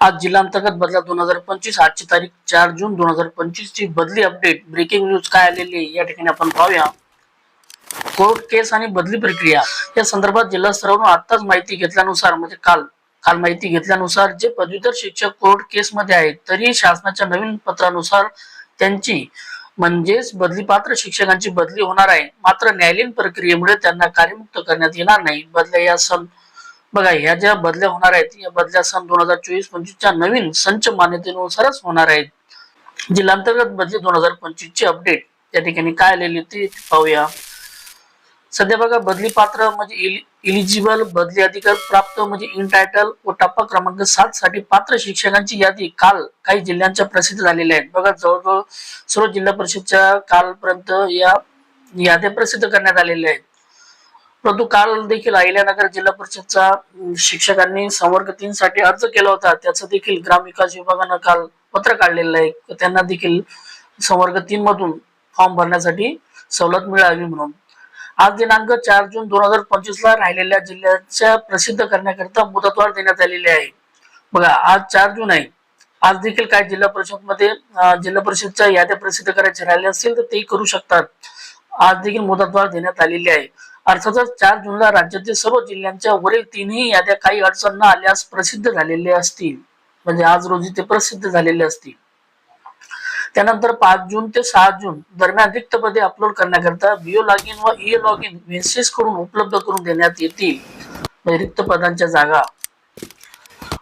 आज जिल्हांतर्गत बदला दोन हजार पंचवीस आजची तारीख चार जून दोन हजार पंचवीस ची बदली अपडेट ब्रेकिंग न्यूज काय आलेली आहे? या ठिकाणी आपण पाहूया. कोर्ट केस आणि बदली प्रक्रिया. या संदर्भात जिल्हा स्तरावरून आताच माहिती घेतल्यानुसार म्हणजे काल काल माहिती घेतल्यानुसार जे पदवीधर शिक्षक कोर्ट केस मध्ये आहेत तरी शासनाच्या नवीन पत्रानुसार त्यांची म्हणजेच बदली पात्र शिक्षकांची बदली होणार आहे. मात्र न्यायालयीन प्रक्रियेमुळे त्यांना कार्यमुक्त करण्यात येणार नाही. बदल्या या सन बघा ह्या ज्या बदल्या होणार आहेत या बदल्या सन दोन हजार चोवीस पंचवीसच्या नवीन संच मान्यतेनुसारच होणार आहेत. जिल्हांतर्गत बदली दोन हजार पंचवीस ची अपडेट या ठिकाणी काय आलेली ते पाहूया. सध्या बघा बदली पात्र म्हणजे इलिजिबल बदली अधिकार प्राप्त म्हणजे इन टायटल व टप्पा क्रमांक सात साठी पात्र शिक्षकांची यादी काल काही जिल्ह्यांच्या प्रसिद्ध झालेल्या आहेत. बघा जवळजवळ सर्व जिल्हा परिषदच्या कालपर्यंत या याद्या प्रसिद्ध करण्यात आलेल्या आहेत. परंतु काल देखील अहिल्यानगर जिल्हा परिषदचा शिक्षकांनी संवर्ग तीन साठी अर्ज केला होता. त्याचं देखील ग्रामविकास विभागानं काल पत्र काढलेलं आहे. त्यांना देखील संवर्ग तीन मधून फॉर्म भरण्यासाठी सवलत मिळावी म्हणून. आज दिनांक चार जून दोन हजार पंचवीस ला राहिलेल्या जिल्ह्याच्या प्रसिद्ध करण्याकरिता मुदतवाढ देण्यात आलेली आहे. बघा आज चार जून आहे. आज देखील काय जिल्हा परिषदमध्ये जिल्हा परिषदच्या याद्या प्रसिद्ध करायच्या राहिल्या असतील तर ते करू शकतात. आज देखील मुदतवाढ देण्यात आलेली आहे. अर्थातच चार जूनला राज्यातील सर्व जिल्ह्यांच्या वरील तीनही याद्या काही अडचण न आल्यास प्रसिद्ध झालेल्या असतील. म्हणजे आज रोजी ते प्रसिद्ध झालेले असतील. त्यानंतर पाच जून ते सहा जून दरम्यान रिक्त पदे अपलोड करण्याकरिता बिओ लॉग इन व ई लॉग इन मेसेज करून उपलब्ध करून देण्यात येतील. म्हणजे रिक्त पदांच्या जागा.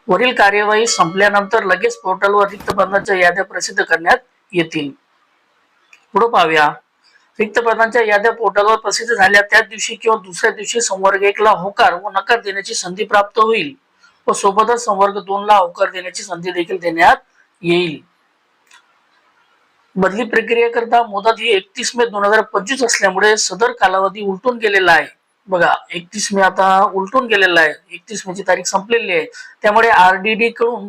वरील कार्यवाही संपल्यानंतर लगेच पोर्टलवर रिक्त पदांच्या याद्या प्रसिद्ध करण्यात येतील. पुढे पाहूया. रिक्त पदांच्या याद्या पोर्टलवर प्रसिद्ध झाल्या. त्याच दिवशी किंवा दुसऱ्या दिवशी संवर्ग एकला होकार व नकार देण्याची संधी प्राप्त होईल व सोबतच संवर्ग दोन ला होकार देण्याची संधी देखील देण्यात येईल. बदली प्रक्रियेकरता मुदत ही एकतीस मे दोन हजार पंचवीस असल्यामुळे सदर कालावधी उलटून गेलेला आहे. बघा एकतीस मे आता उलटून गेलेला आहे. एकतीस मे ची तारीख संपलेली आहे. त्यामुळे आरडीडी कडून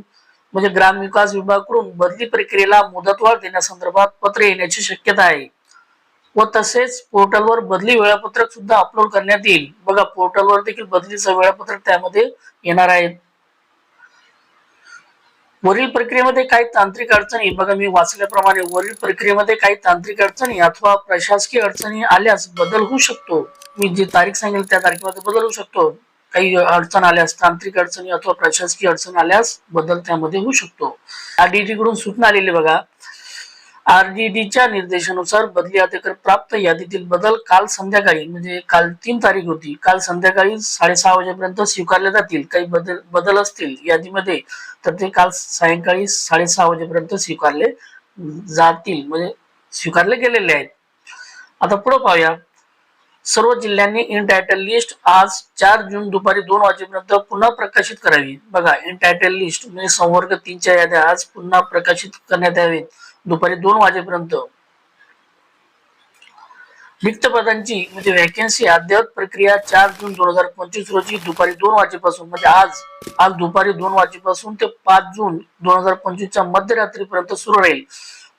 म्हणजे ग्रामविकास विभागाकडून बदली प्रक्रियेला मुदतवाढ देण्यासंदर्भात पत्र येण्याची शक्यता आहे. व तसेच पोर्टलवर बदली वेळापत्रक सुद्धा अपलोड करण्यात येईल. बघा पोर्टलवर देखील बदलीचं वेळापत्रक त्यामध्ये येणार आहे. वरील प्रक्रियेमध्ये काही तांत्रिक अडचणी बघा मी वाचल्याप्रमाणे वरील प्रक्रियेमध्ये काही तांत्रिक अडचणी अथवा प्रशासकीय अडचणी आल्यास बदल होऊ शकतो. मी जी तारीख सांगेल त्या तारखेमध्ये बदल होऊ शकतो. काही अडचण आल्यास तांत्रिक अडचणी अथवा प्रशासकीय अडचण आल्यास बदल त्यामध्ये होऊ शकतो. आरडीडी कडून सूचना आलेली बघा. आरडीडीच्या निर्देशानुसार बदली अधिकार प्राप्त यादीतील बदल काल संध्याकाळी म्हणजे काल तीन तारीख होती. काल संध्याकाळी साडेसहा वाजेपर्यंत स्वीकारले जातील. काही बदल बदल असतील यादीमध्ये तर ते काल सायंकाळी साडेसहा वाजेपर्यंत स्वीकारले जातील म्हणजे स्वीकारले गेलेले आहेत. आता पुढे पाहूया. सर्व जिल्ह्यांनी इन टायटल लिस्ट आज चार जून दुपारी दोन वाजेपर्यंत पुन्हा प्रकाशित करावी. बघा इन टायटल लिस्ट म्हणजे संवर्ग तीनच्या याद्या आज पुन्हा प्रकाशित करण्यात यावेत. दुपारी दोन वाजेपर्यंत. रिक्त पदांची म्हणजे व्हॅकन्सी अद्ययावत प्रक्रिया चार जून दोन हजार पंचवीस रोजी दुपारी दोन वाजेपासून म्हणजे आज आज दुपारी दोन वाजेपासून ते पाच जून दोन हजार पंचवीसच्या मध्यरात्रीपर्यंत सुरू राहील.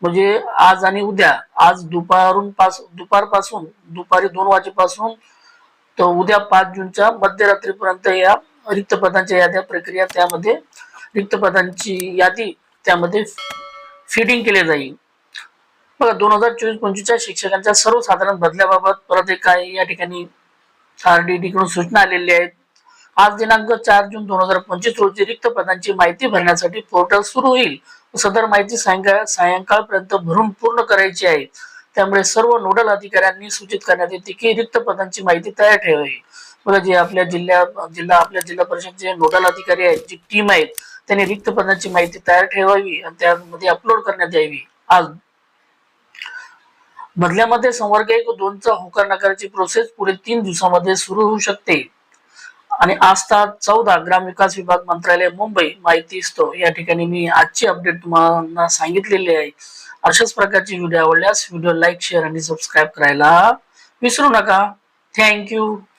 म्हणजे आज आणि उद्या आज दुपारून पास दुपारपासून दुपारी दोन वाजेपासून तर उद्या पाच जूनच्या मध्यरात्रीपर्यंत या रिक्त पदांच्या याद्या प्रक्रिया त्यामध्ये रिक्त पदांची यादी त्यामध्ये फिटिंग केले जाईल. बघा दोन हजार चोवीस पंचवीसच्या शिक्षकांच्या सर्वसाधारण बदल्याबाबत परत एक काय या ठिकाणी आरडीडी कडून सूचना आलेली आहेत. आज दिनांक चार जून दोन हजार पंचवीस रोजी रिक्त पदांची माहिती भरण्यासाठी पोर्टल सुरू होईल. सदर माहिती सायंकाळ सायंकाळपर्यंत भरून पूर्ण करायची आहे. त्यामुळे सर्व नोडल अधिकाऱ्यांनी सूचित करण्यात येते की रिक्त पदांची माहिती तयार ठेवावी. बघा जे आपल्या जिल्ह्या जिल्हा आपल्या जिल्हा परिषद जे नोडल अधिकारी आहेत जी टीम आहेत त्यांनी रिक्त पदांची माहिती तयार ठेवावी आणि त्यामध्ये अपलोड करण्यात यावी. आज मधल्यामध्ये संवर्ग एक दोनचा होकार नकाराची प्रोसेस पुढे तीन दिवसामध्ये सुरू होऊ शकते. आणि आज तास चौदा ग्रामविकास विभाग मंत्रालय मुंबई माहिती असतो. या ठिकाणी मी आजची अपडेट तुम्हाला सांगितलेली आहे. अशाच प्रकारची व्हिडिओ आवडल्यास व्हिडिओ लाईक शेअर आणि सबस्क्राईब करायला विसरू नका. थँक्यू